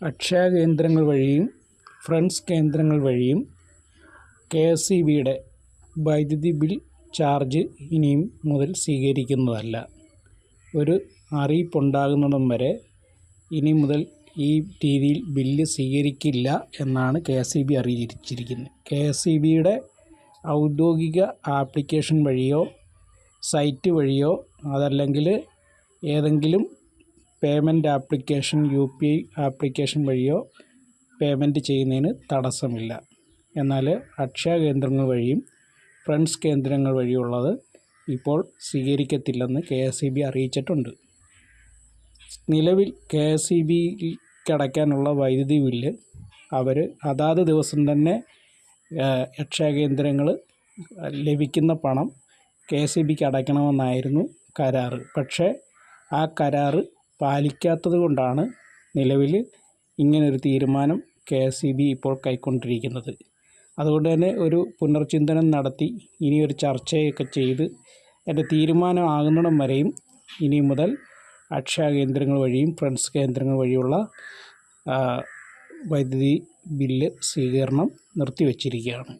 അക്ഷയ കേന്ദ്രങ്ങൾ വഴിയും ഫ്രണ്ട്സ് കേന്ദ്രങ്ങൾ വഴിയും കെ എസ് ഇ ബിയുടെ വൈദ്യുതി ബിൽ ചാർജ് ഇനിയും മുതൽ സ്വീകരിക്കുന്നതല്ല. ഒരു അറിയിപ്പുണ്ടാകുന്നതും വരെ ഇനി മുതൽ ഈ രീതിയിൽ ബില്ല് സ്വീകരിക്കില്ല എന്നാണ് കെ എസ് ഇ ബി അറിയിച്ചിരിക്കുന്നത്. കെ എസ് ഇ ബിയുടെ ഔദ്യോഗിക ആപ്ലിക്കേഷൻ വഴിയോ സൈറ്റ് വഴിയോ അതല്ലെങ്കിൽ ഏതെങ്കിലും payment application U P I application വഴിയോ പേയ്മെന്റ് ചെയ്യുന്നതിന് തടസ്സമില്ല. എന്നാൽ അക്ഷയ കേന്ദ്രങ്ങൾ വഴിയും ഫ്രണ്ട്സ് കേന്ദ്രങ്ങൾ വഴിയുള്ളത് ഇപ്പോൾ സ്വീകരിക്കത്തില്ലെന്ന് കെ എസ് ഇ ബി അറിയിച്ചിട്ടുണ്ട്. നിലവിൽ കെ എസ് ഇ ബിക്ക് അടയ്ക്കാനുള്ള വൈദ്യുതി ബില്ല് അവർ അതാത് ദിവസം തന്നെ അക്ഷയ കേന്ദ്രങ്ങൾ ലഭിക്കുന്ന പണം കെ എസ് ഇ ബിക്ക് അടയ്ക്കണമെന്നായിരുന്നു കരാറ്. പക്ഷേ ആ കരാറ് പാലിക്കാത്തത് കൊണ്ടാണ് നിലവിൽ ഇങ്ങനൊരു തീരുമാനം കെ എസ് ബി ഇപ്പോൾ കൈക്കൊണ്ടിരിക്കുന്നത്. അതുകൊണ്ട് തന്നെ ഒരു പുനർചിന്തനം നടത്തി ഇനിയൊരു ചർച്ചയൊക്കെ ചെയ്ത് എന്റെ തീരുമാനമാകുന്നിടം വരെയും ഇനി മുതൽ അക്ഷയ കേന്ദ്രങ്ങൾ വഴിയും ഫ്രണ്ട്സ് കേന്ദ്രങ്ങൾ വഴിയുള്ള വൈദ്യുതി ബില്ല് സ്വീകരണം നിർത്തിവച്ചിരിക്കുകയാണ്.